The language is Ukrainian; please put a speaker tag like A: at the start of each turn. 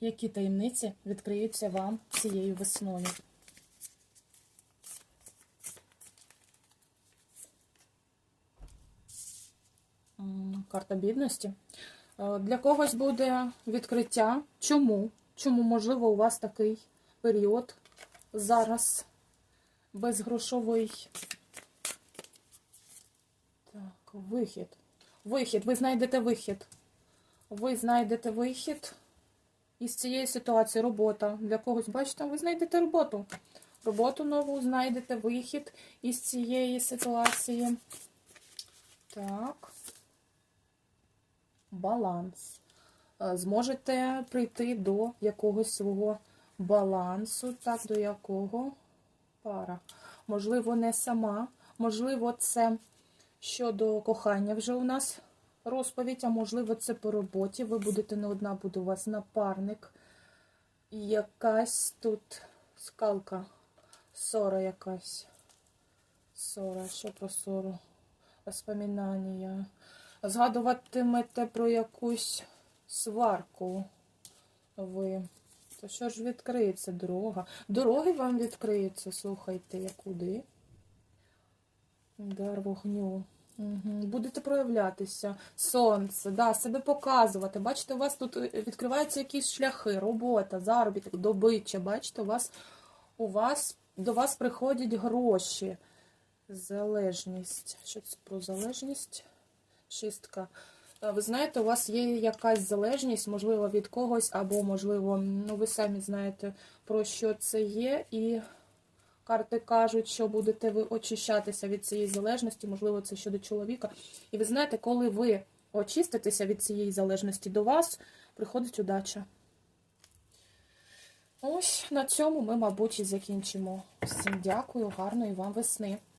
A: Які таємниці відкриються вам цією весною? Карта бідності. Е, Для когось буде відкриття. Чому? Чому, можливо, у вас такий період зараз безгрошовий? Так, вихід. Вихід. Ви знайдете вихід. Ви знайдете вихід із цієї ситуації. Робота. Для когось, бачите, ви знайдете роботу. Роботу нову, знайдете вихід із цієї ситуації. Так. Баланс. Е, Зможете прийти до якогось свого балансу, так, до якого пара. Можливо, не сама. Можливо, це щодо кохання вже у нас розповідь, а можливо, це по роботі. Ви будете не одна, буде у вас напарник. І якась тут скалка, ссора якась. Ссора, що про ссору? Воспоминання. Згадуватимете про якусь сварку ви. То що ж відкриється дорога? Дороги вам відкриються, слухайте, я куди? Дар вогню. Будете проявлятися. Сонце, да, себе показувати. Бачите, у вас тут е, відкриваються якісь шляхи, робота, заробіток, добича. Бачите, у вас, у вас до вас приходять гроші. Залежність. Що це про залежність? Шістка. Е, Ви знаєте, у вас є якась залежність, можливо, від когось, або, можливо, ну ви самі знаєте, про що це є. І карти кажуть, що будете ви очищатися від цієї залежності, можливо, це щодо чоловіка. І ви знаєте, коли ви очиститеся від цієї залежності до вас, приходить удача. Ось на цьому ми, мабуть, і закінчимо. Всім дякую, гарної вам весни.